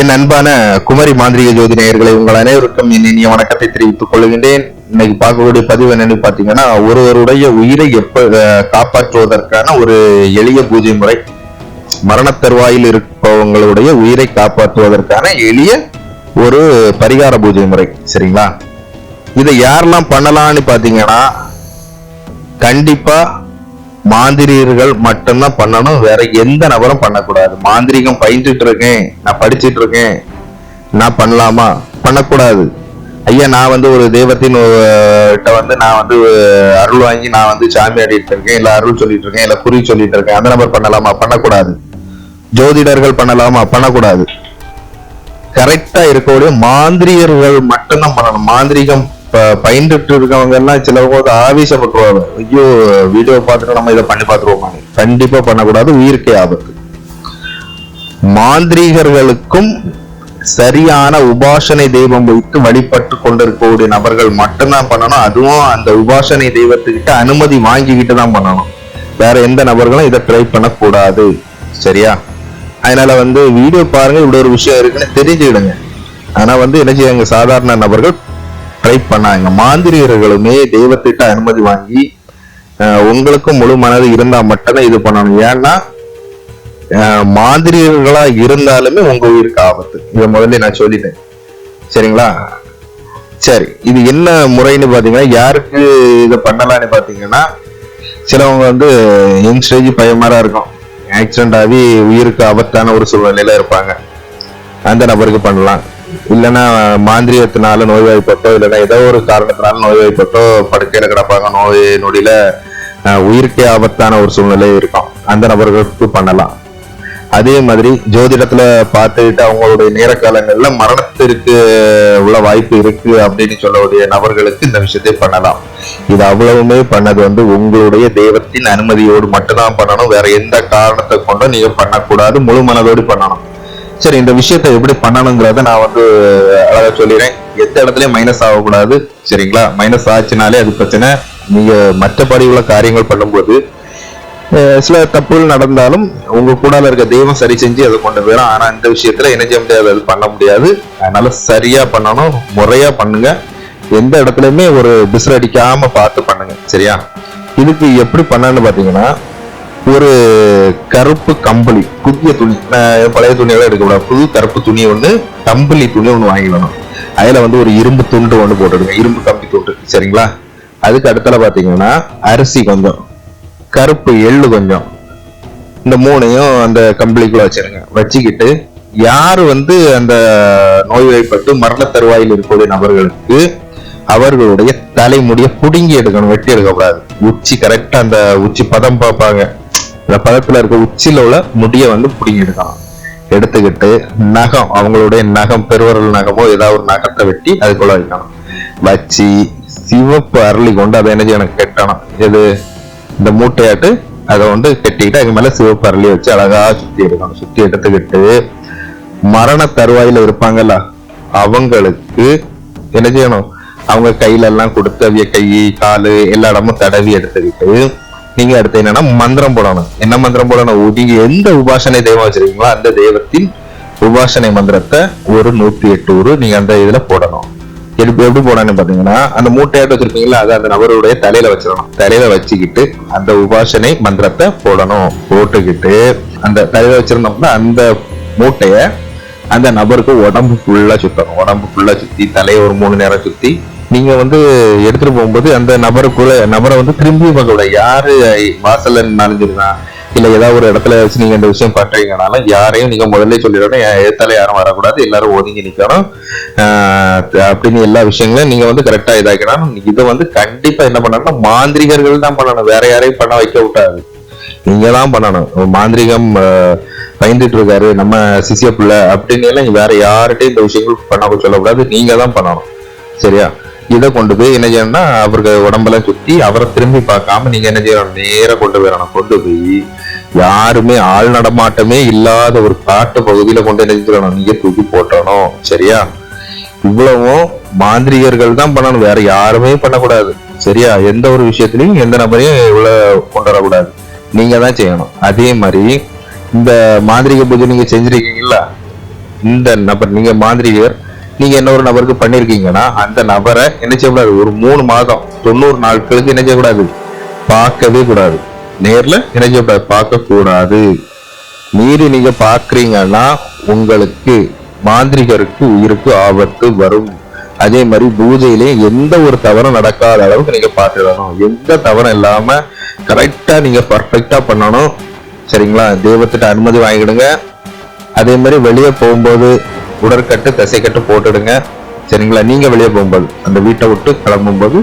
என் அன்பான குமரி மாந்திரிக ஜோதி நேயர்களை உங்கள் அனைவருக்கும் என் இனிய வணக்கத்தை தெரிவித்துக் கொள்கின்றேன். இன்னைக்கு பார்க்கக்கூடிய பதிவு என்னன்னு பாத்தீங்கன்னா ஒருவருடைய உயிரை எப்ப காப்பாற்றுவதற்கான ஒரு எளிய பூஜை முறை. மரண தருவாயில் இருப்பவங்களுடைய உயிரை காப்பாற்றுவதற்கான எளிய ஒரு பரிகார பூஜை முறை சரிங்களா? இதை யாரெல்லாம் பண்ணலாம்னு பாத்தீங்கன்னா கண்டிப்பா மாந்திரியர்கள் மட்டும்தான் பண்ணணும் வேற எந்த நபரும் பண்ணக்கூடாது. மாந்திரிகம் பயின்றுட்டு இருக்கேன் நான் படிச்சுட்டு இருக்கேன் நான் பண்ணலாமா? பண்ணக்கூடாது. ஐயா நான் வந்து ஒரு தெய்வத்தின் கிட்ட வந்து நான் வந்து அருள் வாங்கி நான் வந்து சாமி ஆடிட்டு இருக்கேன் இல்ல அருள் சொல்லிட்டு இருக்கேன் இல்ல குறி சொல்லிட்டு இருக்கேன் அந்த நபர் பண்ணலாமா? பண்ணக்கூடாது. ஜோதிடர்கள் பண்ணலாமா? பண்ணக்கூடாது. கரெக்டா இருக்கக்கூடிய மாந்திரியர்கள் மட்டும்தான் பண்ணணும். மாந்திரிகம் இப்போ பயின்றுட்டு இருக்கவங்க எல்லாம் சிலவங்க வந்து ஆவேசப்பட்டுருவாங்க. ஐயோ வீடியோ பார்த்துட்டு நம்ம இதை பண்ணி பார்த்துருவோம்? கண்டிப்பா பண்ணக்கூடாது. உயிருக்கே ஆபத்து. மாந்திரீகர்களுக்கும் சரியான உபாசனை தெய்வம் வைத்து வழிபட்டு கொண்டிருக்கக்கூடிய நபர்கள் மட்டும்தான் பண்ணணும். அதுவும் அந்த உபாசனை தெய்வத்துக்கிட்ட அனுமதி வாங்கிக்கிட்டு தான் பண்ணணும். வேற எந்த நபர்களும் இதை ட்ரை பண்ணக்கூடாது. சரியா? அதனால வந்து வீடியோ பாருங்க. இப்படி ஒரு விஷயம் இருக்குன்னு தெரிஞ்சுக்கிடுங்க. ஆனா வந்து என்ன செய்யுங்க சாதாரண நபர்கள் ட்ரை பண்ணாங்க. மாந்திரிகர்களுமே தெய்வத்திட்ட அனுமதி வாங்கி உங்களுக்கும் முழு மனது இருந்தா மட்டும்தான் இது பண்ணணும். ஏன்னா மாந்திரிகர்களா இருந்தாலுமே உங்க உயிருக்கு ஆபத்து. இதை முதல்ல நான் சொல்லிட்டேன். சரிங்களா? சரி இது என்ன முறைன்னு பாத்தீங்கன்னா யாருக்கு இதை பண்ணலாம்னு பாத்தீங்கன்னா சிலவங்க வந்து யங் ஸ்டேஜ் பயமாரா இருக்கும். ஆக்சிடென்ட் ஆகி உயிருக்கு ஆபத்தான ஒரு சூழ்நிலையில இருப்பாங்க. அந்த நபருக்கு பண்ணலாம். இல்லைன்னா மாந்திரியத்தினால நோய்வாய்ப்பட்டோ இல்லைன்னா ஏதோ ஒரு காரணத்தினால நோய்வாய்ப்பட்டோ படுக்கையில கிடப்பாங்க நோய் நொடியில அஹ், உயிருக்கே ஆபத்தான ஒரு சூழ்நிலை இருக்கும். அந்த நபர்களுக்கு பண்ணலாம். அதே மாதிரி ஜோதிடத்துல பார்த்துக்கிட்டு அவங்களுடைய நேர காலங்கள்ல மரணத்திற்கு உள்ள வாய்ப்பு இருக்கு அப்படின்னு சொல்லக்கூடிய நபர்களுக்கு இந்த விஷயத்தை பண்ணலாம். இது அவ்வளவுமே பண்ணது வந்து உங்களுடைய தெய்வத்தின் அனுமதியோடு மட்டும்தான் பண்ணணும். வேற எந்த காரணத்தை கொண்டும் நீங்க பண்ணக்கூடாது. முழு மனதோடு பண்ணணும். சரி இந்த விஷயத்தை எப்படி பண்ணணுங்கிறத நான் வந்து அழகா சொல்லிடுறேன். எந்த இடத்துலயும் மைனஸ் ஆகக்கூடாது சரிங்களா? மைனஸ் ஆச்சுனாலே அது பிரச்சனை. நீங்க மற்றபடி உள்ள காரியங்கள் பண்ணும்போது சில தப்புகள் நடந்தாலும் உங்க கூடால இருக்க தெய்வம் சரி செஞ்சு அதை கொண்டு போயிடும் ஆனா இந்த விஷயத்துல என்ன செய்ய முடியாது அது பண்ண முடியாது. அதனால சரியா பண்ணணும் முறையா பண்ணுங்க. எந்த இடத்துலயுமே ஒரு பிசில் அடிக்காம பார்த்து பண்ணுங்க சரியா? இதுக்கு எப்படி பண்ணான்னு பாத்தீங்கன்னா ஒரு கருப்பு கம்பளி புதிய துணி பழைய துணியெல்லாம் எடுக்கக்கூடாது. புது கருப்பு துணி ஒன்று கம்பளி துணி ஒன்று வாங்கிடணும் அதுல வந்து ஒரு இரும்பு துண்டு ஒன்று போட்டுடுங்க. இரும்பு கம்பி துண்டு சரிங்களா? அதுக்கு அடுத்தால பாத்தீங்கன்னா அரிசி கொஞ்சம் கருப்பு எள்ளு கொஞ்சம். இந்த மூணையும் அந்த கம்பளிக்குள்ள வச்சிருங்க. வச்சுக்கிட்டு யாரு வந்து அந்த நோய்வாய்ப்பட்டு மரண தருவாயில் இருக்கக்கூடிய நபர்களுக்கு அவர்களுடைய தலைமுடியை புடுங்கி எடுக்கணும். வெட்டி எடுக்கக்கூடாது. உச்சி கரெக்டாக அந்த உச்சி பதம் பார்ப்பாங்க. இந்த பதத்துல இருக்க உச்சியில உள்ள முடிய வந்து புடுங்கி எடுத்துக்கிட்டு நகம் அவங்களுடைய நகம் பெருவரல் நகமோ ஏதாவது ஒரு நகத்தை வெட்டி அதுக்குள்ள வைக்கணும். வச்சு சிவப்பு அரளி கொண்டு அதை என்ன செய்யணும்? கெட்டணும். எது? இந்த மூட்டையாட்டு அதை வந்து கட்டிக்கிட்டு அதுக்கு மேல சிவப்பு அரளி வச்சு அழகா சுத்தி எடுக்கணும். சுத்தி எடுத்துக்கிட்டு மரண தருவாயில இருப்பாங்கல்ல அவங்களுக்கு என்ன செய்யணும்? அவங்க கையில எல்லாம் கொடுத்து அவிய கை காலு எல்லா இடமும் தடவி எடுத்துக்கிட்டு நீங்க அடுத்து என்னன்னா மந்திரம் போடணும். என்ன மந்திரம் போடணும்? நீங்க எந்த உபாசனை தெய்வம் வச்சிருக்கீங்களோ அந்த தெய்வத்தின் உபாசனை மந்திரத்தை ஒரு நூத்தி எட்டு ஒரு நீங்க அந்த இதுல போடணும். எப்படி எப்படி போடணும்னு பாத்தீங்கன்னா அந்த மூட்டையாட்டு வச்சிருப்பீங்களா அதை அந்த நபருடைய தலையில வச்சிடணும். தலையில வச்சுக்கிட்டு அந்த உபாசனை மந்திரத்தை போடணும். போட்டுக்கிட்டு அந்த தலையில வச்சிருந்தோம்னா அந்த மூட்டைய அந்த நபருக்கு உடம்பு ஃபுல்லா சுத்தணும். உடம்பு ஃபுல்லா சுத்தி தலையை ஒரு மூணு நேரம் சுத்தி நீங்க வந்து எடுத்துட்டு போகும்போது அந்த நபருக்குள்ள நபரை வந்து திரும்பி பார்க்க கூடாது யாரு வாசல்ல நனைஞ்சிருந்தா? இல்ல ஏதாவது ஒரு இடத்துல வச்சு நீங்க இந்த விஷயம் பண்றீங்கனாலும் யாரையும் நீங்க முதல்ல சொல்லிடணும். என் யாரும் வரக்கூடாது? எல்லாரும் ஒதுங்கி நிக்கணும். அப்படின்னு எல்லா விஷயங்களும் நீங்க வந்து கரெக்டா இதாக்கணும் இதை வந்து கண்டிப்பா என்ன பண்ணணும்னா மாந்திரிகர்கள் தான் பண்ணணும். வேற யாரையும் பண்ண வைக்க விட்டாது. நீங்க தான் பண்ணணும். மாந்திரிகம் பயந்துட்டு இருக்காரு நம்ம சிசிய பிள்ளை அப்படின்னு எல்லாம் வேற யார்கிட்டையும் இந்த விஷயங்கள் பண்ண சொல்லக்கூடாது. நீங்க தான் பண்ணணும். சரியா? இதை கொண்டு போய் என்ன செய்யணும்னா அவருக்கு உடம்பெல்லாம் சுத்தி அவரை திரும்பி பார்க்காம நீங்க என்ன செய்யணும்? நேர கொண்டு போயிடணும் கொண்டு போய் யாருமே ஆள் நடமாட்டமே இல்லாத ஒரு காட்டு பகுதியில கொண்டு என்ன செய்யணும்? நீங்க தூக்கி போட்டணும். சரியா? இவ்வளவும் மாந்திரிகர்கள் தான் பண்ணணும். வேற யாருமே பண்ணக்கூடாது. சரியா? எந்த ஒரு விஷயத்திலையும் எந்த நபரையும் இவ்வளவு கொண்டு வரக்கூடாது. நீங்க தான் செய்யணும். அதே மாதிரி இந்த மாந்திரிக பூஜை நீங்க செஞ்சிருக்கீங்களா இந்த நபர் நீங்க மாந்திரிகர் நீங்க என்ன ஒரு நபருக்கு பண்ணிருக்கீங்கன்னா அந்த நபரை என்ன செய்யக்கூடாது? ஒரு மூணு மாதம் தொண்ணூறு நாட்களுக்கு என்ன செய்யக்கூடாது? பார்க்கவே கூடாது. நேர்ல என்ன செய்யக்கூடாது? பார்க்க கூடாது மீறி நீங்க பாக்குறீங்கன்னா உங்களுக்கு மாந்திரிகருக்கு உயிருக்கு ஆபத்து வரும். அதே மாதிரி பூஜையிலே எந்த ஒரு தவறும் நடக்காத அளவுக்கு நீங்க பார்த்துடணும் எந்த தவறும் இல்லாம கரெக்டா நீங்க பர்ஃபெக்டா பண்ணணும். சரிங்களா? தெய்வத்திட்ட அனுமதி வாங்கிடுங்க. அதே மாதிரி வெளியே போகும்போது உடற்கட்டு தசைக்கட்டு போட்டுடுங்க. சரிங்களா? நீங்க வெளியே போகும்போது அந்த வீட்டை விட்டு கிளம்பும்போது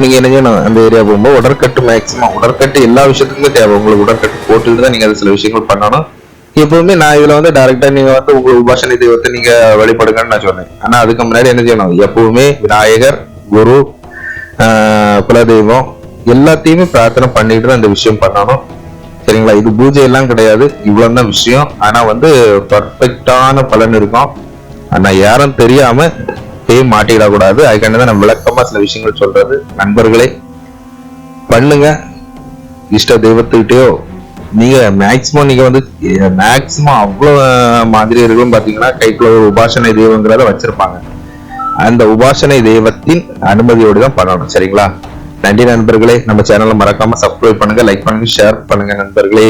நீங்க என்ன செய்யணும்? அந்த ஏரியா போகும்போது உடற்கட்டு மேக்சிமம் உடற்கட்டு எல்லா விஷயத்துக்குமே தேவை. உங்களுக்கு உடற்கட்டு போட்டுட்டு தான் நீங்க அது சில விஷயங்கள் பண்ணணும். எப்பவுமே நான் இதுல வந்து டைரக்டா நீங்க வந்து உங்க உபாசனை தெய்வத்தை நீங்க வழிபடுங்கன்னு நான் சொன்னேன். ஆனா அதுக்கு முன்னாடி என்ன செய்யணும்? எப்பவுமே விநாயகர் குரு குலதெய்வம் எல்லாத்தையுமே பிரார்த்தனை பண்ணிட்டு தான் இந்த விஷயம் பண்ணணும். சரிங்களா? இது பூஜை எல்லாம் கிடையாது. இவ்வளவு தான் விஷயம். ஆனா வந்து பர்ஃபெக்டான பலன் இருக்கும். ஆனா யாரும் தெரியாம போய் மாட்டிடக்கூடாது. அதுக்காண்டி தான் நம்ம விளக்கமா சில விஷயங்கள் சொல்றது. நண்பர்களே பண்ணுங்க. இஷ்ட தெய்வத்துக்கிட்டயோ நீங்க மேக்சிமம் நீங்க வந்து மேக்சிமம் அவ்வளவு மாதிரியர்களும் பாத்தீங்கன்னா கைக்குள்ள ஒரு உபாசனை தெய்வங்கிறத வச்சிருப்பாங்க. அந்த உபாசனை தெய்வத்தின் அனுமதியோடு தான் பண்ணணும். சரிங்களா? நன்றி நண்பர்களே. நம்ம சேனலை மறக்காம சப்ஸ்கிரைப் பண்ணுங்க லைக் பண்ணுங்க ஷேர் பண்ணுங்க நண்பர்களே.